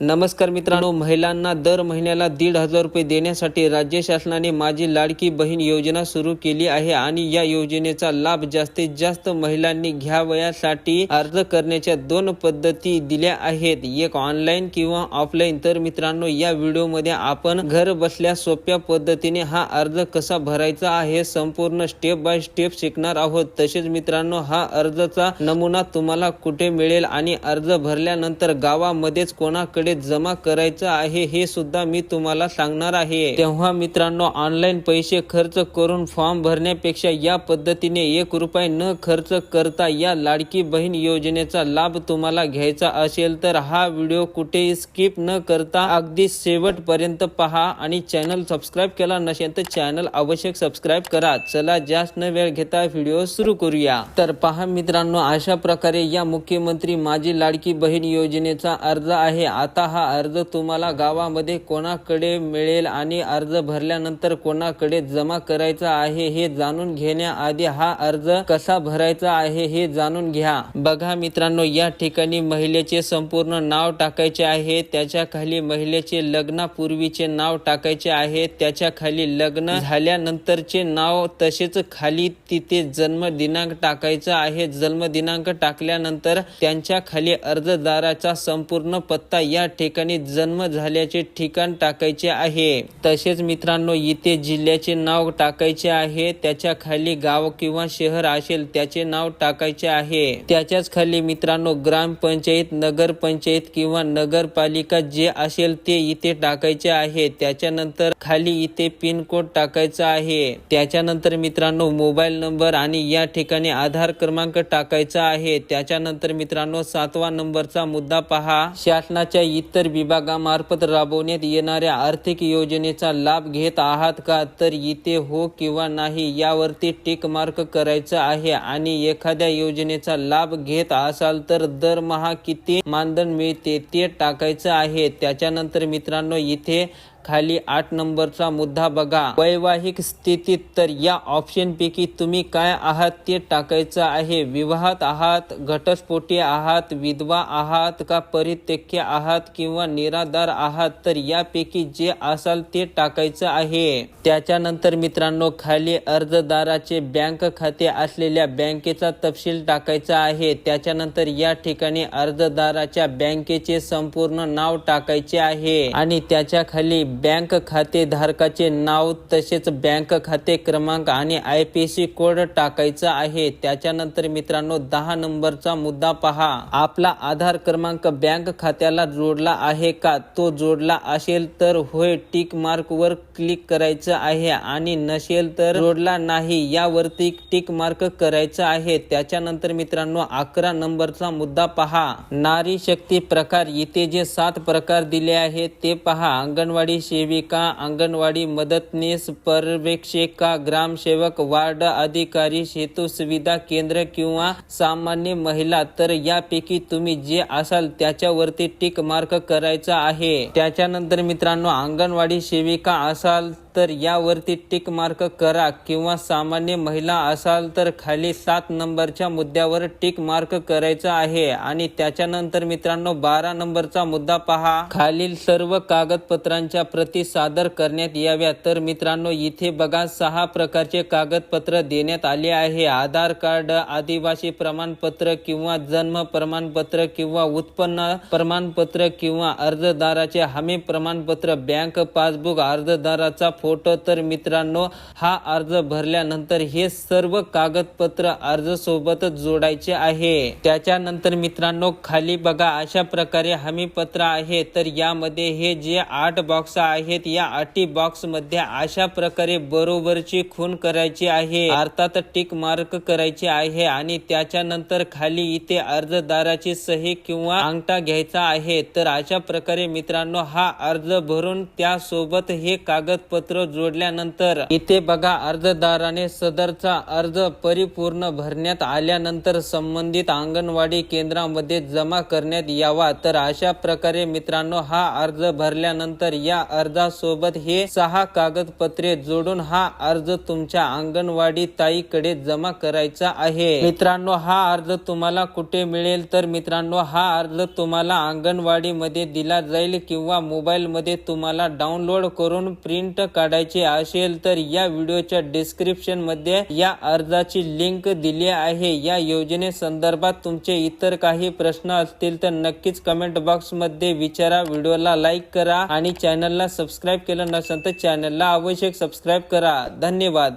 नमस्कार मित्रांनो महिलांना दर महिन्याला दीड हजार रुपये देण्यासाठी राज्य शासनाने माझी लाडकी बहीण योजना सुरू केली आहे आणि या योजनेचा लाभ जास्तीत जास्त महिलांनी घ्यावयासाठी अर्ज करण्याच्या दोन पद्धती दिल्या आहेत. एक ऑनलाईन किंवा ऑफलाईन तर मित्रांनो या व्हिडिओमध्ये आपण घर बसल्या सोप्या पद्धतीने हा अर्ज कसा भरायचा आहे संपूर्ण स्टेप बाय स्टेप शिकणार आहोत. तसेच मित्रांनो हा अर्जाचा नमुना तुम्हाला कुठे मिळेल आणि अर्ज भरल्यानंतर गावामध्येच कोणाकडे जमा करायचं आहे हे सुद्धा मी तुम्हाला सांगणार आहे. तेव्हा मित्रांनो ऑनलाईन पैसे खर्च करून फॉर्म भरण्यापेक्षा या पद्धतीने एक रुपये न खर्च करता या लाडकी बहीण योजनेचा लाभ तुम्हाला घ्यायचा असेल तर हा व्हिडिओ कुठेही स्किप न करता अगदी शेवटपर्यंत पहा आणि चॅनल सबस्क्राईब केला नसेल तर चॅनल आवश्यक सबस्क्राईब करा. चला जास्त न वेळ घेता व्हिडिओ सुरू करूया. तर पहा मित्रांनो अशा प्रकारे या मुख्यमंत्री माझी लाडकी बहीण योजनेचा अर्ज आहे. आता हा अर्ज तुम्हाला गावामध्ये कोणाकडे मिळेल आणि अर्ज भरल्यानंतर कोणाकडे जमा करायचा आहे हे जाणून घेण्याआधी हा अर्ज कसा भरायचा आहे हे जाणून घ्या. बघा मित्रांनो या ठिकाणी महिलेचे संपूर्ण नाव टाकायचे आहे त्याच्याखाली महिलेचे लग्नापूर्वीचे नाव टाकायचे आहे त्याच्याखाली लग्न झाल्यानंतरचे नाव तसेच खाली तिथे जन्मदिनांक टाकायचा आहे. जन्मदिनांक टाकल्यानंतर त्यांच्या खाली अर्जदाराचा संपूर्ण पत्ता या ठिकाणी जन्म झाल्याचे ठिकाण टाकायचे आहे. तसेच मित्रांनो इथे जिल्ह्याचे नाव टाकायचे आहे. त्याच्याखाली गाव किंवा शहर असेल त्याचे नाव टाकायचे आहे. त्याच्याच खाली मित्रांनो ग्रामपंचायत नगरपंचायत किंवा नगरपालिका जे असेल ते इथे टाकायचे आहे. त्याच्यानंतर खाली इथे पिन कोड टाकायचा आहे. त्याच्यानंतर मित्रांनो मोबाईल नंबर आणि या ठिकाणी आधार क्रमांक टाकायचा आहे. त्याच्यानंतर मित्रांनो सातवा नंबरचा मुद्दा पहा. शासनाच्या इतर विभागामार्फत राबवण्यात येणाऱ्या आर्थिक योजनेचा लाभ घेत आहात का? तर इथे हो किंवा नाही यावरती टिक मार्क करायचं आहे आणि एखाद्या योजनेचा लाभ घेत असाल तर दरमहा किती मानधन मिळते ते टाकायचं आहे. त्याच्यानंतर मित्रांनो इथे खाली आठ नंबरचा मुद्दा बघा. वैवाहिक स्थितीत तर या ऑप्शन पैकी तुम्ही काय आहात ते टाकायचं आहे. विवाहात आहात घटस्फोटी आहात विधवा आहात का परित्यक्य आहात किंवा निराधार आहात तर यापैकी जे असाल ते टाकायचं आहे. त्याच्यानंतर मित्रांनो खाली अर्जदाराचे बँक खाते असलेल्या बँकेचा तपशील टाकायचा आहे. त्याच्यानंतर या ठिकाणी अर्जदाराच्या बँकेचे संपूर्ण नाव टाकायचे आहे. आणि त्याच्याखाली बँक खाते धारकाचे नाव तसेच बँक खाते क्रमांक आणि आय पी सी कोड टाकायचा आहे. त्याच्यानंतर मित्रांनो दहा नंबरचा मुद्दा पहा. आपला आधार क्रमांक बँक खात्याला जोडला आहे का? तो जोडला असेल तर होय टिक मार्क वर क्लिक करायचं आहे. आणि नसेल तर जोडला नाही यावरती टिक मार्क करायचं आहे. त्याच्यानंतर मित्रांनो अकरा नंबरचा मुद्दा पहा. नारी शक्ती प्रकार इथे जे सात प्रकार दिले आहेत ते पहा. अंगणवाडी सेविका अंगणवाडी मदतनीस पर्यवेक्षिका ग्रामसेवक वार्ड अधिकारी सेतू सुविधा केंद्र किंवा सामान्य महिला तर यापैकी तुम्ही जे असाल त्याच्यावरती टिक मार्क करायचा आहे त्याच्यानंतर मित्रांनो अंगणवाडी सेविका असाल तर यावरती टिक मार्क करा किंवा सामान्य महिला असाल तर खाली सात नंबरच्या मुद्द्यावर टिक मार्क करायचा आहे आणि त्याच्यानंतर मित्रांनो बारा नंबरचा मुद्दा पहा. खालील सर्व कागदपत्रांच्या प्रती सादर करण्यात याव्या. तर मित्रांनो इथे बघा सहा प्रकारचे कागदपत्र देण्यात आले आहे. आधार कार्ड आदिवासी प्रमाणपत्र किंवा जन्म प्रमाणपत्र किंवा उत्पन्न प्रमाणपत्र किंवा अर्जदाराचे हमी प्रमाणपत्र बँक पासबुक अर्जदाराचा फोटो तर मित्रांनो हा अर्ज भरल्यानंतर हे सर्व कागदपत्र अर्ज सोबतच जोडायचे आहे. त्याच्यानंतर मित्रांनो खाली बघा अशा प्रकारे हमी पत्र आहे. तर यामध्ये हे जे आठ बॉक्स आहेत या आठी बॉक्समध्ये अशा प्रकारे बरोबरची खून करायची आहे. अर्थात टिक मार्क करायचे आहे आणि त्याच्यानंतर खाली इथे अर्जदाराची सही किंवा अंगठा घ्यायचा आहे. तर अशा प्रकारे मित्रांनो हा अर्ज भरून त्यासोबत हे कागदपत्र जोडल्यानंतर इथे बघा अर्जदाराने सदरचा अर्ज परिपूर्ण भरण्यात आल्यानंतर संबंधित अंगणवाडी केंद्रामध्ये जमा करण्यात यावा. तर अशा प्रकारे मित्रांनो हा अर्ज भरल्यानंतर या अर्जासोबत हे सहा कागदपत्रे जोडून हा अर्ज तुमच्या अंगणवाडी ताईकडे जमा करायचा आहे. मित्रांनो हा अर्ज तुम्हाला कुठे मिळेल? तर मित्रांनो हा अर्ज तुम्हाला अंगणवाडी मध्ये दिला जाईल किंवा मोबाईल मध्ये तुम्हाला डाउनलोड करून प्रिंट काढ काढायची असेल तर या व्हिडिओच्या डिस्क्रिप्शनमध्ये या अर्जाची लिंक दिली आहे. या योजने संदर्भात तुमचे इतर काही प्रश्न असतील तर नक्कीच कमेंट बॉक्समध्ये विचारा. व्हिडिओला लाईक करा आणि चॅनलला सबस्क्राईब केलं नसेल तर चॅनलला आवश्यक सबस्क्राईब करा. धन्यवाद.